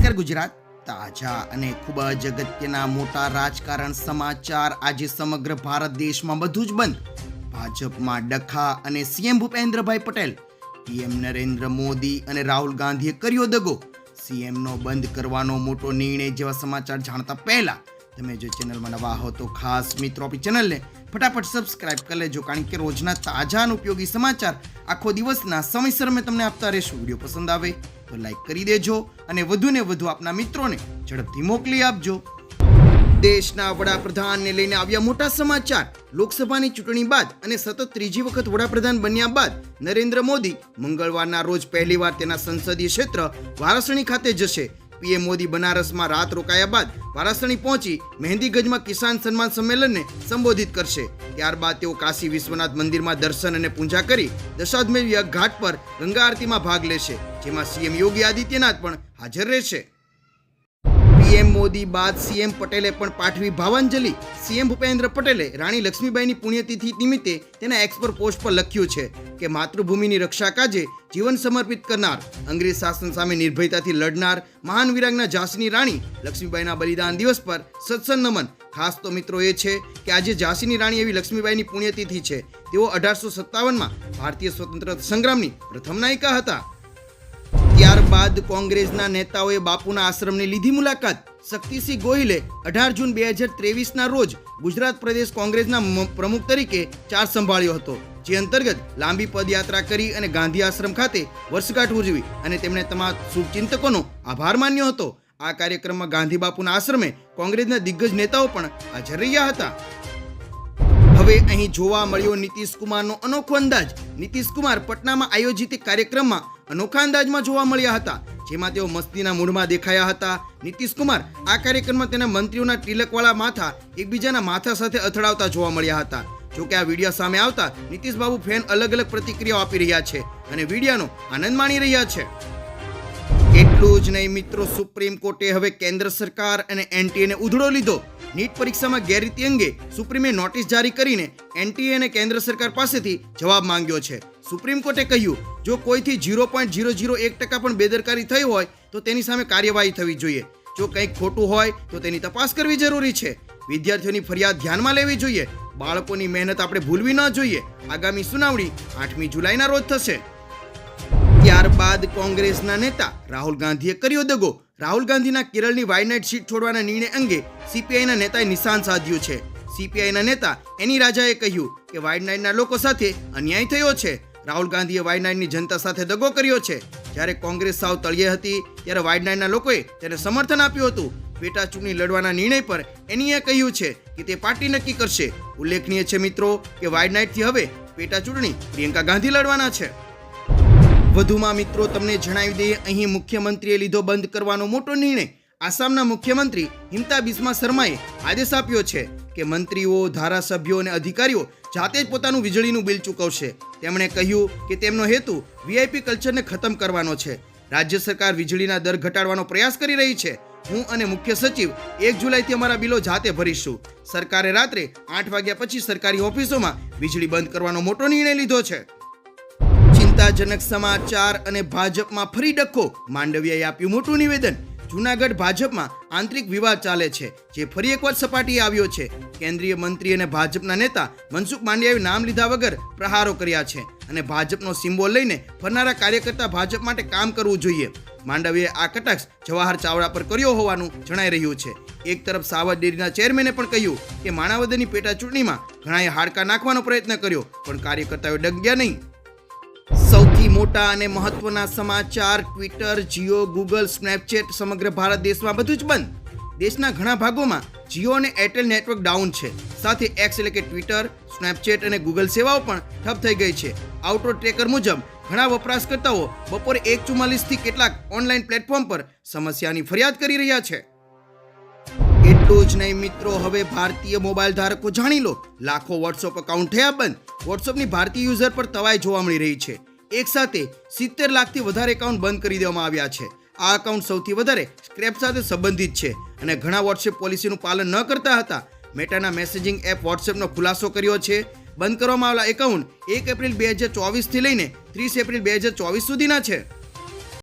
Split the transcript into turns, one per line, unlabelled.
નમસ્કાર, ગુજરાત તાજા અને ખૂબ જ અગત્યના મોટા રાજકારણ સમાચાર આજે સમગ્ર ભારત દેશમાં બધું જ બંધ. ભાજપમાં ડખા અને સીએમ ભૂપેન્દ્રભાઈ પટેલ, પીએમ નરેન્દ્ર મોદી અને રાહુલ ગાંધીએ કર્યો દગો. સીએમનો બંધ કરવાનો મોટો નિર્ણય જેવા સમાચાર જાણતા પહેલા તમે જે ચેનલમાં નવા હો તો ખાસ મિત્રો આપણી ચેનલને ફટાફટ સબસ્ક્રાઇબ કરી લેજો, કારણ કે રોજના તાજા અને ઉપયોગી સમાચાર આખો દિવસના સમયસર મેં તમને આપતા રહેશું. વીડિયો પસંદ આવે તો લાઈક કરી દેજો અને વધુને વધુ આપના મિત્રોને ઝડપથી મોકલી આપજો. દેશના વડાપ્રધાનને લઈને આવ્યા મોટા સમાચાર. લોકસભાની ચૂંટણી બાદ અને સતત ત્રીજી વખત વડાપ્રધાન બન્યા બાદ નરેન્દ્ર મોદી મંગળવારના રોજ પહેલીવાર તેના સંસદીય ક્ષેત્ર વારાસણી ખાતે જશે. પીએમ મોદી બનારસમાં રાત રોકાયા બાદ વારાસણી પહોંચી મહેંદીગંજમાં કિસાન સન્માન સંમેલનને સંબોધિત કરશે. ત્યારબાદ તેઓ કાશી વિશ્વનાથ મંદિરમાં દર્શન અને પૂજા કરી દશાશ્વમેધ યજ્ઞ ઘાટ પર ગંગા આરતીમાં ભાગ લેશે, જેમાં સીએમ યોગી આદિત્યનાથ પણ હાજર રહેશે. પીએમ મોદી બાદ સીએમ પટેલે પણ પાઠવી ભાવાંજલિ. સીએમ ભૂપેન્દ્ર પટેલે રાણી લક્ષ્મીબાઈની પુણ્યતિથિ નિમિત્તે તેના એક્સ પોસ્ટ પર લખ્યું છે કે માતૃભૂમિની રક્ષા કાજે જીવન સમર્પિત કરનાર, અંગ્રેજ શાસન સામે નિર્ભયતાથી લડનાર, મહાન વિરાગના ઝાંસીની રાણી લક્ષ્મીબાઈના બલિદાન દિવસ પર સત્સંગ નમન. ખાસ તો મિત્રો એ છે કે આજે ઝાંસીની રાણી એવી લક્ષ્મીબાઈની પુણ્યતિથિ છે. તેઓ અઢારસો સત્તાવનમાં ભારતીય સ્વતંત્રતા સંગ્રામની પ્રથમ નાયિકા હતા. ત્યારબાદ કોંગ્રેસના નેતાઓએ બાપુના આશ્રમની લીધી મુલાકાત. શક્તિસિંહ ગોહિલે અઢાર જૂન બે હજાર ત્રેવીસના રોજ ગુજરાત પ્રદેશ કોંગ્રેસના પ્રમુખ તરીકે ચાર્જ સંભાળ્યો હતો, જે અંતર્ગત લાંબી પદયાત્રા કરી અને ગાંધી આશ્રમ ખાતે વર્ષગાંઠ ઉજવી અને તેમણે તમામ શુભચિંતકોનો આભાર માન્યો હતો. આ કાર્યક્રમમાં ગાંધી બાપુના આશ્રમે કોંગ્રેસના દિગ્ગજ નેતાઓ પણ હાજર રહ્યા હતા. હવે અહીં જોવા મળ્યો નીતિશ કુમારનો અનોખો અંદાજ. નીતિશ કુમાર પટનામાં આયોજિત કાર્યક્રમમાં અનોખા અંદાજમાં જોવા મળ્યા હતા. જેમાં તેઓ મસ્તીના મૂડમાં દેખાયા હતા. નીતિશ કુમાર આ કાર્યક્રમમાં તેના મંત્રીઓના તિલકવાળા માથા એકબીજાના માથા સાથે અથડાવતા જોવા મળ્યા હતા. જોકે આ વીડિયો સામે આવતા નીતિશ બાબુ ફેન અલગ અલગ પ્રતિક્રિયાઓ આપી રહ્યા છે અને વિડીયોનો આનંદ માણી રહ્યા છે. એટલું જ નહીં મિત્રો, સુપ્રીમ કોર્ટે હવે કેન્દ્ર સરકાર અને એનટીએને ઉધડો લીધો. નીટ પરીક્ષામાં ગેરરીતિ અંગે સુપ્રીમે નોટિસ જારી કરીને એનટીએ અને કેન્દ્ર સરકાર પાસેથી જવાબ માંગ્યો છે. સુપ્રીમ કોર્ટે કહ્યું, જો કોઈથી ઝીરો પોઈન્ટ ઝીરો ઝીરો એક ટકા પણ બેદરકારી થઈ હોય, તો તેની સામે કાર્યવાહી થવી જોઈએ. જો કંઈક ખોટું હોય, તો તેની તપાસ કરવી જરૂરી છે. વિદ્યાર્થીઓની ફરિયાદ ધ્યાનમાં લેવી જોઈએ. બાળકોની મહેનત આપણે ભૂલવી ન જોઈએ. આગામી સુનાવણી આઠમી જુલાઈના રોજ થશે. ત્યારબાદ કોંગ્રેસના નેતા રાહુલ ગાંધીએ કર્યો દગો. રાહુલ ગાંધીના કેરળની વાયનાઇટ સીટ છોડવાના નિર્ણય અંગે સીપીઆઈના નેતાએ નિશાન સાધ્યું છે. સીપીઆઈના નેતા એની રાજાએ કહ્યું કે વાયનાઇટના લોકો સાથે અન્યાય થયો છે. રાહુલ ગાંધીએ વાયનાઇટની જનતા સાથે દગો કર્યો છે. જ્યારે કોંગ્રેસ સાવ તળિયે હતી, ત્યારે વાયનાઇટના લોકોએ તેને સમર્થન આપ્યું હતું. પેટા ચૂંટણી લડવાના નિર્ણય પર એનીએ કહ્યું છે કે તે પાર્ટી નક્કી કરશે. ઉલ્લેખનીય છે મિત્રો કે વાયનાઇટથી હવે પેટા ચૂંટણી પ્રિયંકા ગાંધી લડવાના છે. વધુમાં મિત્રો તમને જણાવી દઈએ, અહીં મુખ્યમંત્રીએ લીધો બંધ કરવાનો મોટો નિર્ણય. આસામના મુખ્યમંત્રી હિમતા બિસ્મા શર્માએ આદેશ આપ્યો છે કે મંત્રીઓ, ધારાસભ્યો અને અધિકારીઓ જાતે જ પોતાનું વીજળીનું બિલ ચૂકવશે. તેમણે કહ્યું કે તેમનો હેતુ વીઆઈપી કલ્ચરને ખતમ કરવાનો છે. રાજ્ય સરકાર વીજળીના દર ઘટાડવાનો પ્રયાસ કરી રહી છે. હું અને મુખ્ય સચિવ એક જુલાઈથી અમારા બિલો જાતે ભરીશું. સરકારે રાત્રે આઠ વાગ્યા પછી સરકારી ઓફિસોમાં વીજળી બંધ કરવાનો મોટો નિર્ણય લીધો છે. ચિંતાજનક સમાચાર અને ભાજપમાં ફરી ડખ્ખો માંડવિયાએ આપ્યું મોટું નિવેદન. જૂનાગઢ ભાજપમાં આંતરિક વિવાદ ચાલે છે, જે ફરી એકવાર સપાટીએ આવ્યો છે. કેન્દ્રીય મંત્રી અને ભાજપના નેતા મનસુખ માંડવિયાએ નામ લીધા વગર પ્રહારો કર્યા છે અને ભાજપનો સિમ્બોલ લઈને ફરનારા કાર્યકર્તા ભાજપ માટે કામ કરવું જોઈએ. માંડવીએ આ કટાક્ષ જવાહર ચાવડા પર કર્યો હોવાનું જણાઈ રહ્યું છે. એક તરફ સાવજ ડેરીના ચેરમેને પણ કહ્યું કે માણાવદરની પેટા ચૂંટણીમાં ઘણાએ હાડકા નાખવાનો પ્રયત્ન કર્યો, પણ કાર્યકર્તાઓએ ડગ્યા નહીં. સૌથી મોટા અને મહત્વના સમાચાર ટ્વિટર જીઓ ગૂગલ સ્નેપચેટ સમગ્ર ભારત દેશમાં બધું જ બંધ. દેશના ઘણા ભાગોમાં જીઓ અને એરટેલ નેટવર્ક ડાઉન છે. સાથે એક્સ એટલે કે ટ્વિટર સ્નેપચેટ અને ગૂગલ સેવાઓ પણ ઠપ થઈ ગઈ છે. આઉટડોર ટ્રેકર મુજબ ઘણા વપરાશકર્તાઓ બપોરે એક ચુમ્માલીસથી કેટલાક ઓનલાઈન પ્લેટફોર્મ પર સમસ્યાની ફરિયાદ કરી રહ્યા છે. એટલું જ નહીં મિત્રો, હવે ભારતીય મોબાઈલ ધારકો જાણી લો. લાખો વોટ્સઅપ એકાઉન્ટ થયા બંધ. વોટ્સઅપની ભારતીય યુઝર પર તવાઈ જોવા મળી રહી છે. એક સાથે સિત્તેર લાખથી વધારે એકાઉન્ટ બંધ કરી દેવામાં આવ્યા છે. આ એકાઉન્ટ સૌથી વધારે સ્ક્રેપ સાથે સંબંધિત છે અને ઘણા વોટ્સએપ પોલિસીનું પાલન ન કરતા હતા મેટાના મેસેજિંગ એપ વોટ્સએપનો ખુલાસો કર્યો છે. બંધ કરવામાં આવેલા એકાઉન્ટ એક એપ્રિલ બે હજાર ચોવીસથી લઈને ત્રીસ એપ્રિલ બે હજાર ચોવીસ સુધીના છે.